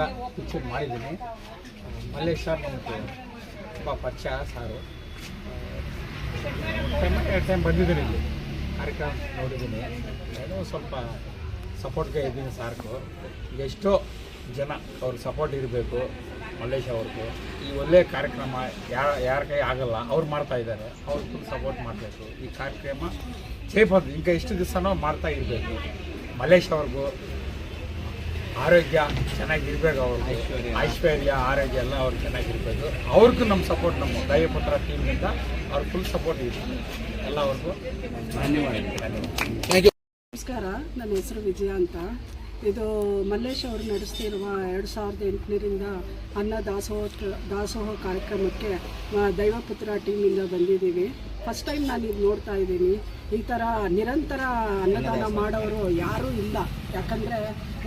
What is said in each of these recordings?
Kannada picture ಮಾಡಿದ್ದೀನಿ. Mallesh sir ನಮಗೆ ತುಂಬ ಪರಿಚಯ, ಸಾರು. ಟೈಮ್ ಎರಡು ಟೈಮ್ ಬಂದಿದ್ದೀನಿ ಇಲ್ಲಿ. ಕಾರ್ಯಕ್ರಮ ನೋಡಿದ್ದೀನಿ. ಏನೋ ಸ್ವಲ್ಪ ಸಪೋರ್ಟ್ಗೆ ಇದ್ದೀನಿ ಸಾರ್ಕು. ಎಷ್ಟೋ ಜನ ಅವ್ರ ಸಪೋರ್ಟ್ ಇರಬೇಕು, ಮಲ್ಲೇಶ್ ಅವ್ರಿಗೂ. ಈ ಒಳ್ಳೆಯ ಕಾರ್ಯಕ್ರಮ ಯಾರ ಯಾರ ಕೈ ಆಗಲ್ಲ, ಅವ್ರು ಮಾಡ್ತಾ ಇದ್ದಾರೆ. ಅವ್ರು ಫುಲ್ ಸಪೋರ್ಟ್ ಮಾಡಬೇಕು. ಈ ಕಾರ್ಯಕ್ರಮ ಸೇಫ್ ಈಗ ಎಷ್ಟು ದಿವಸನೋ ಮಾಡ್ತಾ ಇರಬೇಕು. ಮಲ್ಲೇಶ್ ಅವ್ರಿಗೂ ಆರೋಗ್ಯ ಚೆನ್ನಾಗಿರ್ಬೇಕು ಅವ್ರಿಗೆ ಐಶ್ವರ್ಯ ಆರೋಗ್ಯ ಎಲ್ಲ ಅವ್ರು ಚೆನ್ನಾಗಿರ್ಬೇಕು. ಅವ್ರಿಗೂ ನಮ್ಮ ಸಪೋರ್ಟ್ ನಮ್ಮ ದೈವಪುತ್ರ ಟೀಮ್ನಿಂದ ಅವ್ರ ಫುಲ್ ಸಪೋರ್ಟ್ ಇದೆ. ಎಲ್ಲವ್ರಿಗೂ ಧನ್ಯವಾದ ನಮಸ್ಕಾರ ನನ್ನ ಹೆಸರು ವಿಜಯ ಅಂತ. ಇದು ಮಲ್ಲೇಶ್ ಅವರು ನಡೆಸ್ತಿರುವ ಎರಡು ಸಾವಿರದ ಎಂಟುನೂರಿಂದ ಅನ್ನ ದಾಸೋಹ ದಾಸೋಹ ಕಾರ್ಯಕ್ರಮಕ್ಕೆ ದೈವಪುತ್ರ ಟೀಮಿಂದ ಬಂದಿದ್ದೀವಿ. ಫಸ್ಟ್ ಟೈಮ್ ನಾನು ಇದು ನೋಡ್ತಾ ಇದ್ದೀನಿ. ಈ ಥರ ನಿರಂತರ ಅನ್ನದಾನ ಮಾಡೋರು ಯಾರೂ ಇಲ್ಲ. ಯಾಕಂದರೆ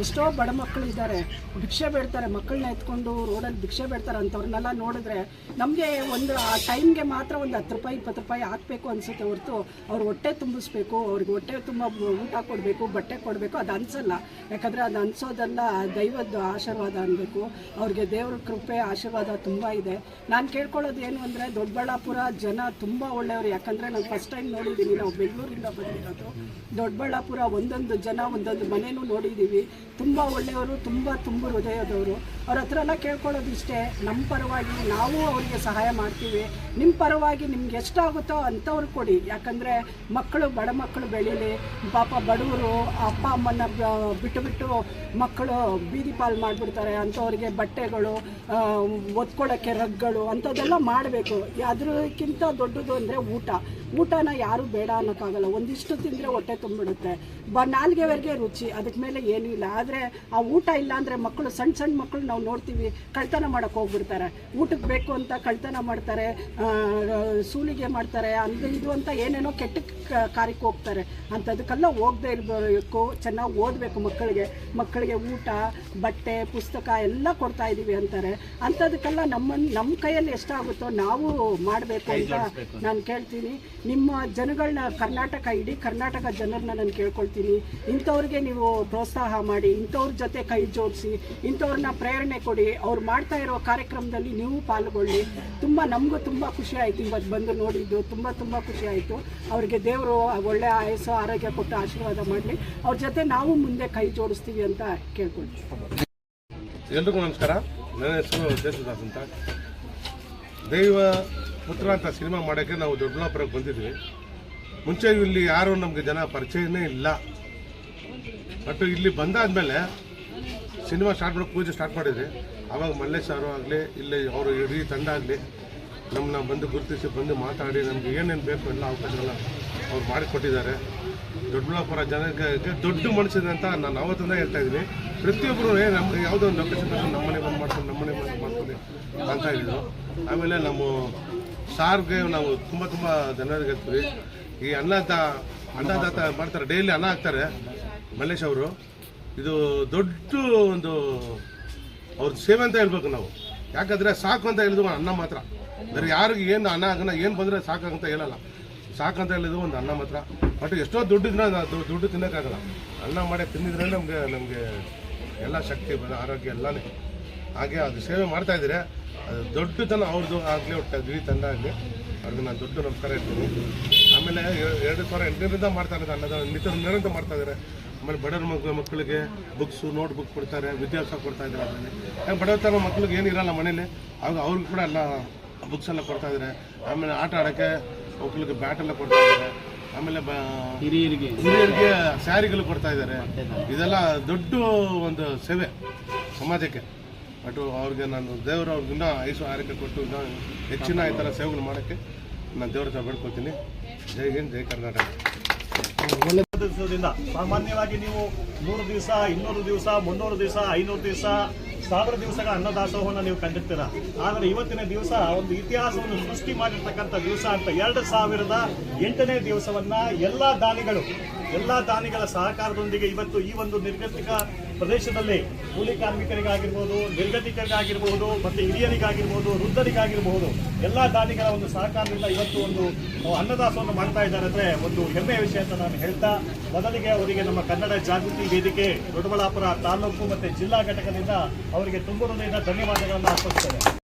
ಎಷ್ಟೋ ಬಡ ಮಕ್ಕಳು ಇದ್ದಾರೆ, ಭಿಕ್ಷೆ ಬೇಡ್ತಾರೆ ಮಕ್ಕಳನ್ನ ಎತ್ಕೊಂಡು ರೋಡಲ್ಲಿ ಭಿಕ್ಷೆ ಬೇಡ್ತಾರೆ ಅಂಥವ್ರನ್ನೆಲ್ಲ ನೋಡಿದ್ರೆ ನಮಗೆ ಒಂದು ಆ ಟೈಮ್ಗೆ ಮಾತ್ರ ಒಂದು ಹತ್ತು ರೂಪಾಯಿ, ಇಪ್ಪತ್ತು ರೂಪಾಯಿ ಹಾಕಬೇಕು ಅನಿಸುತ್ತೆ ಹೊರತು ಅವ್ರು ಹೊಟ್ಟೆ ತುಂಬಿಸ್ಬೇಕು, ಅವ್ರಿಗೆ ಹೊಟ್ಟೆ ತುಂಬ ಊಟ ಕೊಡಬೇಕು, ಬಟ್ಟೆ ಕೊಡಬೇಕು, ಅದು ಅನಿಸಲ್ಲ. ಯಾಕಂದರೆ ಅದು ಅನಿಸೋದೆಲ್ಲ ದೈವದ್ದು ಆಶೀರ್ವಾದ ಅನ್ನಬೇಕು ಅವ್ರಿಗೆ ದೇವ್ರ ಕೃಪೆ, ಆಶೀರ್ವಾದ ತುಂಬ ಇದೆ. ನಾನು ಕೇಳ್ಕೊಳ್ಳೋದು ಏನು ಅಂದರೆ ದೊಡ್ಡಬಳ್ಳಾಪುರ ಜನ ತುಂಬ ಒಳ್ಳೆಯವರು. ಯಾಕಂದರೆ ನಾನು ಫಸ್ಟ್ ಟೈಮ್ ನೋಡಿದ್ದೀನಿ. ನಾವು ಬೆಂಗಳೂರಿಂದ ಬಂದಿರೋದು. ದೊಡ್ಡಬಳ್ಳಾಪುರ ಒಂದೊಂದು ಜನ ಒಂದೊಂದು ಮನೆನೂ ನೋಡಿದ್ದೀವಿ. ತುಂಬ ಒಳ್ಳೆಯವರು, ತುಂಬ ತುಂಬ ಹೃದಯದವರು. ಅವ್ರ ಹತ್ರ ಎಲ್ಲ ಕೇಳ್ಕೊಳ್ಳೋದು ಇಷ್ಟೇ ನಮ್ಮ ಪರವಾಗಿ ನಾವು ಅವರಿಗೆ ಸಹಾಯ ಮಾಡ್ತೀವಿ. ನಿಮ್ಮ ಪರವಾಗಿ ನಿಮ್ಗೆ ಎಷ್ಟಾಗುತ್ತೋ ಅಂಥವ್ರು ಕೊಡಿ. ಯಾಕಂದರೆ ಮಕ್ಕಳು ಬಡ ಮಕ್ಕಳು ಬೆಳೀಲಿ. ಪಾಪ ಬಡವರು, ಅಪ್ಪ ಅಮ್ಮನ ಬಿಟ್ಟು ಬಿಟ್ಟು ಮಕ್ಕಳು ಬೀದಿ ಪಾಲು ಮಾಡಿಬಿಡ್ತಾರೆ. ಅಂಥವ್ರಿಗೆ ಬಟ್ಟೆಗಳು ಒತ್ಕೊಳ್ಳೋಕ್ಕೆ ರಗ್ಗಳು ಅಂಥದ್ದೆಲ್ಲ ಮಾಡಬೇಕು. ಅದಕ್ಕಿಂತ ದೊಡ್ಡದು ಅಂದರೆ ಊಟ. ಊಟನ ಯಾರೂ ಬೇಡ ಅನ್ನೋಕ್ಕಾಗಲ್ಲ. ಒಂದಿಷ್ಟು ತಿಂದರೆ ಹೊಟ್ಟೆ ತುಂಬಿಡುತ್ತೆ. ಬ, ನಾಲ್ಗೆವರೆಗೆ ರುಚಿ. ಅದಕ್ಕೆ ಮೇಲೆ ಏನೂ ಇಲ್ಲ. ಆದರೆ ಆ ಊಟ ಇಲ್ಲ ಅಂದರೆ ಮಕ್ಕಳು ಸಣ್ಣ ಸಣ್ಣ ಮಕ್ಕಳು ನಾವು ನೋಡ್ತೀವಿ ಕಳ್ತನ ಮಾಡೋಕ್ಕೆ ಹೋಗ್ಬಿಡ್ತಾರೆ. ಊಟಕ್ಕೆ ಬೇಕು ಅಂತ ಕಳ್ತನ ಮಾಡ್ತಾರೆ ಸೂಲಿಗೆ ಮಾಡ್ತಾರೆ ಅದು ಇದು ಅಂತ ಏನೇನೋ ಕೆಟ್ಟ ಕಾರ್ಯಕ್ಕೆ ಹೋಗ್ತಾರೆ. ಅಂಥದಕ್ಕೆಲ್ಲ ಹೋಗದೆ ಇರಬೇಕು ಚೆನ್ನಾಗಿ ಓದಬೇಕು ಮಕ್ಕಳಿಗೆ. ಮಕ್ಕಳಿಗೆ ಊಟ ಬಟ್ಟೆ ಪುಸ್ತಕ ಎಲ್ಲ ಕೊಡ್ತಾ ಇದ್ದೀವಿ ಅಂತಾರೆ. ಅಂಥದಕ್ಕೆಲ್ಲ ನಮ್ಮ ನಮ್ಮ ಕೈಯಲ್ಲಿ ಎಷ್ಟಾಗುತ್ತೋ ನಾವು ಮಾಡಬೇಕು ಅಂತ ನಾನು ಕೇಳ್ತೀನಿ. ನಿಮ್ಮ ಜನಗಳನ್ನ ಕರ್ನಾಟಕ ಇಡೀ ಕರ್ನಾಟಕ ಜನರನ್ನ ನಾನು ಕೇಳ್ಕೊಳ್ತೀನಿ. ಇಂಥವ್ರಿಗೆ ನೀವು ಪ್ರೋತ್ಸಾಹ ಮಾಡಿ ಇಂಥವ್ರ ಜೊತೆ ಕೈ ಜೋಡಿಸಿ, ಇಂಥವ್ರನ್ನ ಪ್ರೇರಣೆ ಕೊಡಿ, ಅವ್ರು ಮಾಡ್ತಾ ಇರೋ ಕಾರ್ಯಕ್ರಮದಲ್ಲಿ ನೀವು ಪಾಲ್ಗೊಳ್ಳಿ. ತುಂಬ ನಮಗೂ ತುಂಬ ಖುಷಿ ಆಯಿತು ಇವತ್ತು ಬಂದು ನೋಡಿದ್ದು. ತುಂಬ ತುಂಬ ಖುಷಿ ಆಯಿತು. ಅವರಿಗೆ ದೇವರು ಒಳ್ಳೆ ಆಯಸ್ಸು, ಆರೋಗ್ಯ ಕೊಟ್ಟು ಆಶೀರ್ವಾದ ಮಾಡಲಿ. ಅವ್ರ ಜೊತೆ ನಾವು ಮುಂದೆ ಕೈ ಜೋಡಿಸ್ತೀವಿ ಅಂತ ಕೇಳ್ಕೊಳ್ತೀವಿ. ಎಲ್ರಿಗೂ ನಮಸ್ಕಾರ. ನನ್ನ ಹೆಸರು ದೇಶದಾಸ್ ಅಂತ. ದೈವ ಪುತ್ರ ಅಂತ ಸಿನಿಮಾ ಮಾಡೋಕ್ಕೆ ನಾವು ದೊಡ್ಡಬಳ್ಳಾಪುರಕ್ಕೆ ಬಂದಿದ್ವಿ. ಮುಂಚೆ ಇಲ್ಲಿ ಯಾರೂ ನಮಗೆ ಜನ ಪರಿಚಯನೇ ಇಲ್ಲ. ಬಟ್ ಇಲ್ಲಿ ಬಂದಾದ್ಮೇಲೆ ಸಿನಿಮಾ ಸ್ಟಾರ್ಟ್ ಮಾಡಿ ಪೂಜೆ ಸ್ಟಾರ್ಟ್ ಮಾಡಿದ್ರಿ. ಆವಾಗ ಮಲ್ಲೇಶ್ ಆಗಲಿ, ಇಲ್ಲಿ ಅವರು ಇಡೀ ತಂಡ ಆಗಲಿ ನಮ್ಮನ್ನ ಬಂದು ಗುರುತಿಸಿ, ಬಂದು ಮಾತಾಡಿ, ನಮಗೆ ಏನೇನು ಬೇಕು ಎಲ್ಲ ಅವಕಾಶಗಳನ್ನ ಅವ್ರು ಮಾಡಿಕೊಟ್ಟಿದ್ದಾರೆ. ದೊಡ್ಡಬಳ್ಳಾಪುರ ಜನಕ್ಕೆ ದೊಡ್ಡ ಮನುಷ್ಯನ ಅಂತ ನಾನು ಅವತ್ತಿಂದ ಹೇಳ್ತಾ ಇದ್ದೀನಿ. ಪ್ರತಿಯೊಬ್ಬರು ನಮ್ಮ ಯಾವುದೋ ಒಂದು ಲೊಕೇಶನ್ ನಮ್ಮ ಮನೆ ಬಂದು ಮಾಡ್ಕೊಂಡು ನಮ್ಮನೆ ಬಂದು ಮಾಡ್ಕೊಂಡು ಅಂತ ಇದ್ರು ಆಮೇಲೆ ನಮ್ಮ ಸಾರ್ಗೆ ನಾವು ತುಂಬ ತುಂಬ ಜನರಿಗೆ ಹೇಳ್ತೀವಿ. ಈ ಅನ್ನದ ಅನ್ನದಾತ ಮಾಡ್ತಾರೆ, ಡೈಲಿ ಅನ್ನ ಹಾಕ್ತಾರೆ. ಮಲ್ಲೇಶ್ ಅವರು, ಇದು ದೊಡ್ಡ ಒಂದು ಅವ್ರ ಸೇವೆ ಅಂತ ಹೇಳ್ಬೇಕು ನಾವು. ಯಾಕಂದ್ರೆ ಸಾಕು ಅಂತ ಹೇಳಿದ್ವಿ ಅನ್ನ ಮಾತ್ರ. ಬೇರೆ ಯಾರಿಗೆ ಏನು ಅನ್ನ ಆಗನ ಏನು ಬಂದರೆ ಸಾಕಂತ ಹೇಳಲ್ಲ. ಸಾಕಂತ ಹೇಳಿದ್ವಿ ಒಂದು ಅನ್ನ ಮಾತ್ರ. ಬಟ್ ಎಷ್ಟೋ ದುಡ್ಡಿದ್ರೆ ನಾವು ದು- ದುಡ್ಡು ತಿನ್ನೋಕ್ಕಾಗಲ್ಲ. ಅನ್ನ ಮಾಡಿ ತಿಂದಿದ್ರೆ ನಮಗೆ ನಮಗೆ ಎಲ್ಲ ಶಕ್ತಿ ಆರೋಗ್ಯ ಎಲ್ಲನೇ. ಹಾಗೆ ಅದು ಸೇವೆ ಮಾಡ್ತಾ ಇದ್ದೀರಿ. ಅದು ದೊಡ್ಡತನ ಅವ್ರದ್ದು ಆಗಲಿ, ಒಟ್ಟು ಇಡೀ ತಂಡ ಆಗಲಿ, ಅವ್ರಿಗೆ ನಾನು ದೊಡ್ಡ ನಮಸ್ಕಾರ ಇರ್ತೀನಿ ಆಮೇಲೆ ಎರಡು ಸಾವಿರ ಎಂಟರಿಂದ ಮಾಡ್ತಾ ಇರೋದು ಅನ್ನದ ನಿತ್ಯ ನಿರಂತರ ಮಾಡ್ತಾ ಇದ್ದಾರೆ. ಆಮೇಲೆ ಬಡವ್ರ ಮಗ ಮಕ್ಕಳಿಗೆ ಬುಕ್ಸು ನೋಟ್ ಬುಕ್ ಕೊಡ್ತಾರೆ ವಿದ್ಯಾಭ್ಯಾಸ ಕೊಡ್ತಾ ಇದ್ದಾರೆ ಅದರಲ್ಲಿ. ಯಾಕೆ ಬಡವತನ ಮಕ್ಕಳಿಗೆ ಏನಿರಲ್ಲ ಮನೇಲಿ. ಆಗ ಅವ್ರಿಗೆ ಕೂಡ ಎಲ್ಲ ಬುಕ್ಸ್ ಎಲ್ಲ ಕೊಡ್ತಾ ಇದ್ದಾರೆ. ಆಮೇಲೆ ಆಟ ಆಡೋಕ್ಕೆ ಮಕ್ಕಳಿಗೆ ಬ್ಯಾಟ್ ಎಲ್ಲ ಕೊಡ್ತಾ ಇದ್ದಾರೆ. ಆಮೇಲೆ ಬ ಹಿರಿಯರಿಗೆ. ಹಿರಿಯರಿಗೆ ಸ್ಯಾರಿಗಳು ಕೊಡ್ತಾ ಇದ್ದಾರೆ. ಇದೆಲ್ಲ ದೊಡ್ಡ ಒಂದು ಸೇವೆ ಸಮಾಜಕ್ಕೆ. ಬಟ್ ಅವ್ರಿಗೆ ನಾನು ದೇವರು ಅವ್ರಿಗಿನ್ನ ಐಸು ಆರೋಗ್ಯ ಕೊಟ್ಟು ಇನ್ನೂ ಹೆಚ್ಚಿನ ಈ ಥರ ಸೇವೆಗಳು ಮಾಡೋಕ್ಕೆ ನಾನು ದೇವ್ರ ಹತ್ರ ಬೇಡ್ಕೊತೀನಿ ಜೈ ಹಿಂದ್ ಜೈ ಕರ್ನಾಟಕ. ಸಾಮಾನ್ಯವಾಗಿ ನೀವು ನೂರು ದಿವಸ, ಇನ್ನೂರು ದಿವಸ, ಮುನ್ನೂರು ದಿವಸ, ಐನೂರು ದಿವಸ, ಸಾವಿರ ದಿವಸಗಳ ಅನ್ನದಾಸೋಹವನ್ನು ನೀವು ಕಂಡಿರ್ತೀರ. ಆದರೆ ಇವತ್ತಿನ ದಿವಸ ಒಂದು ಇತಿಹಾಸವನ್ನು ಸೃಷ್ಟಿ ಮಾಡಿರ್ತಕ್ಕಂಥ ದಿವಸ ಅಂತ ಎರಡು ಸಾವಿರದ ಎಂಟನೇ ದಿವಸವನ್ನ ಎಲ್ಲ ದಾನಿಗಳು, ಎಲ್ಲ ದಾನಿಗಳ ಸಹಕಾರದೊಂದಿಗೆ ಇವತ್ತು ಈ ಒಂದು ನಿರ್ಗತಿಕ ಪ್ರದೇಶದಲ್ಲಿ ಕೂಲಿ ಕಾರ್ಮಿಕರಿಗಾಗಿರ್ಬೋದು, ನಿರ್ಗತಿಕರಿಗಾಗಿರ್ಬೋದು ಮತ್ತೆ ಹಿರಿಯರಿಗಾಗಿರ್ಬೋದು, ವೃದ್ಧರಿಗಾಗಿರ್ಬೋದು ಎಲ್ಲ ದಾನಿಗಳ ಒಂದು ಸಹಕಾರದಿಂದ ಇವತ್ತು ಒಂದು ಅನ್ನದಾಸವನ್ನು ಮಾಡ್ತಾ ಇದ್ದಾರೆ ಅಂದ್ರೆ ಒಂದು ಹೆಮ್ಮೆಯ ವಿಷಯ ಅಂತ ನಾನು ಹೇಳ್ತಾ ಮೊದಲಿಗೆ ಅವರಿಗೆ ನಮ್ಮ ಕನ್ನಡ ಜಾಗೃತಿ ವೇದಿಕೆ ದೊಡ್ಡಬಳ್ಳಾಪುರ ತಾಲೂಕು ಮತ್ತೆ ಜಿಲ್ಲಾ ಘಟಕದಿಂದ ಅವರಿಗೆ ತುಂಬ ಹೃದಯದ ಧನ್ಯವಾದಗಳನ್ನು ಅರ್ಪಿಸ್ತೇವೆ